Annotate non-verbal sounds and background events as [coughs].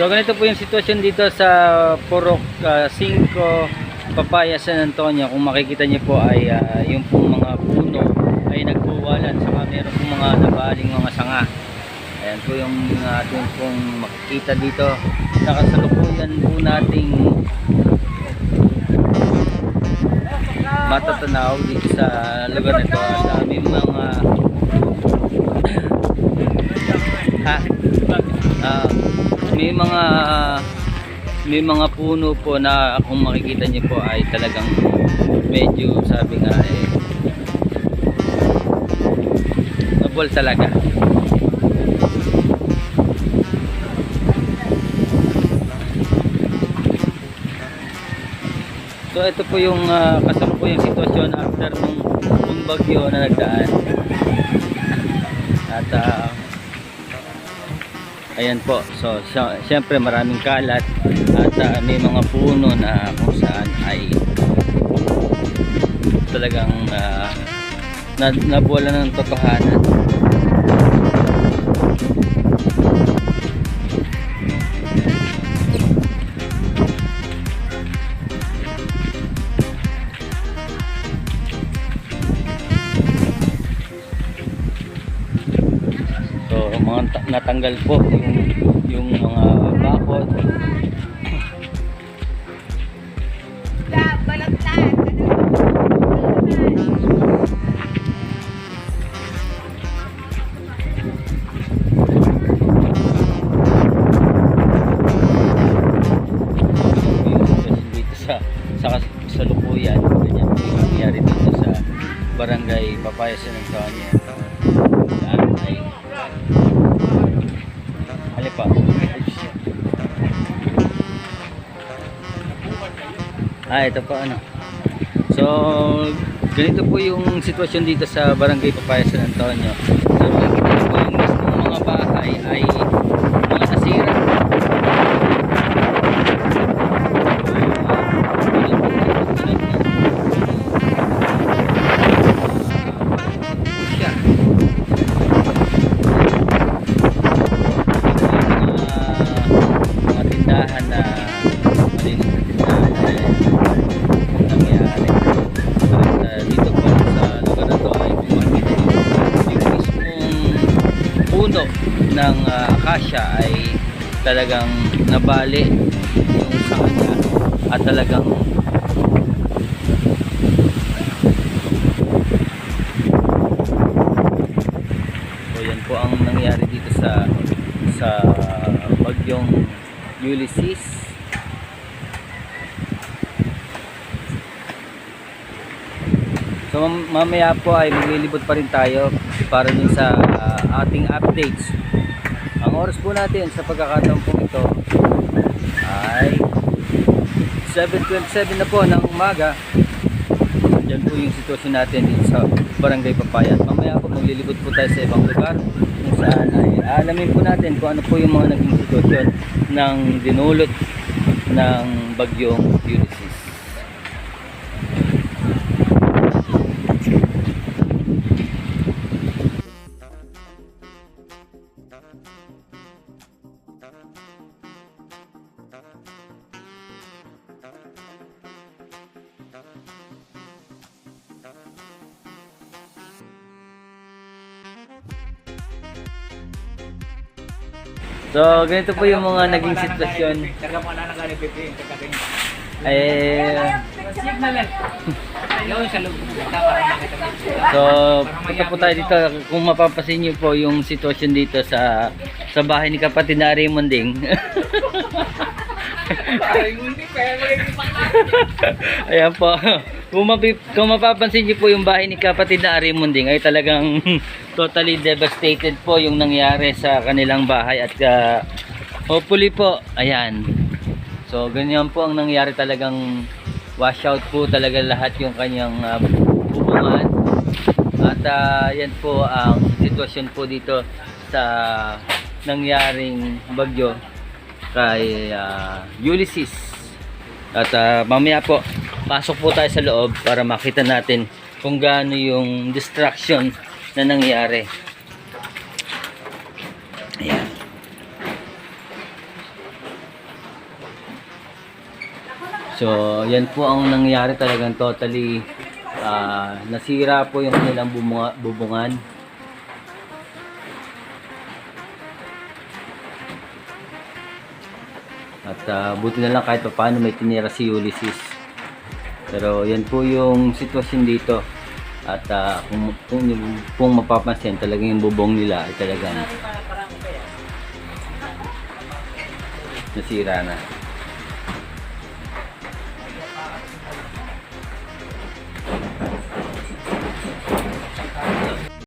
So ganito po yung sitwasyon dito sa Purok 5 Papaya San Antonio. Kung makikita niyo po ay ah, yung pong mga puno ay nagbuwalan saka meron pong mga nabaling mga sanga. Ayan po yung ating pong makikita dito. Nakasalukuyan po nating matatanaw dito sa lugar nito. Ang dami mga ha? [coughs] Ah, may mga may mga puno po na kung makikita niyo po ay talagang medyo sabi nga eh mabol talaga. So ito po yung uh, kasalukuyang sitwasyon after nung, nung bagyo na nagdaan. At ah, Ayan po. So, sy- syempre maraming kalat at ah, may mga puno na kung saan ay talagang uh, na, nabuwala ng totohanan. Mga ta- natanggal po yung, yung mga bakod. sa kasalukuyan ganyan po yung nangyari dito sa barangay Papaya San Antonio ah ito pa ano. So ganito po yung sitwasyon dito sa barangay Papaya San Antonio. So makikita po mga bahay ay ng uh, akasya ay talagang nabali yung sa kanya at talagang So yan po ang nangyari dito sa sa bagyong Ulysses. So mam- mamaya po ay maglilibot pa rin tayo para din sa ah, ating updates. Ang oras po natin sa pagkakataon po ito ay 7.27 na po ng umaga. Yan po yung sitwasyon natin dito sa Barangay Papaya. Mamaya po maglilibot po tayo sa ibang lugar kung saan ay alamin po natin kung ano po yung mga naging sitwasyon ng dinulot ng bagyong Ulysses. So, ganito po yung mga naging sitwasyon. Karga mo na. Eh, mo. So, punta po tayo dito. Kung mapapasin niyo po yung sitwasyon dito sa sa bahay ni kapatid na. Hindi pa. [laughs] Ayan po. Kung, kung mapapansin niyo po yung bahay ni kapatid na Arimunding ay talagang [laughs] totally devastated po yung nangyari sa kanilang bahay at uh, hopefully po, ayan. So ganyan po ang nangyari talagang washout po talaga lahat yung kanyang uh. At uh, yan po ang sitwasyon po dito sa nangyaring bagyo kay uh, Ulysses. At ah, mamaya po, pasok po tayo sa loob para makita natin kung gaano yung distraction na nangyari. Ayan. So, yan po ang nangyari talagang totally ah, nasira po yung kanilang bubunga- bubungan. At ah, buti na lang kahit pa paano may tinira si Ulysses. Pero yan po yung sitwasyon dito. At ah, kung, kung, kung mapapansin talagang yung bubong nila ay talagang nasira na.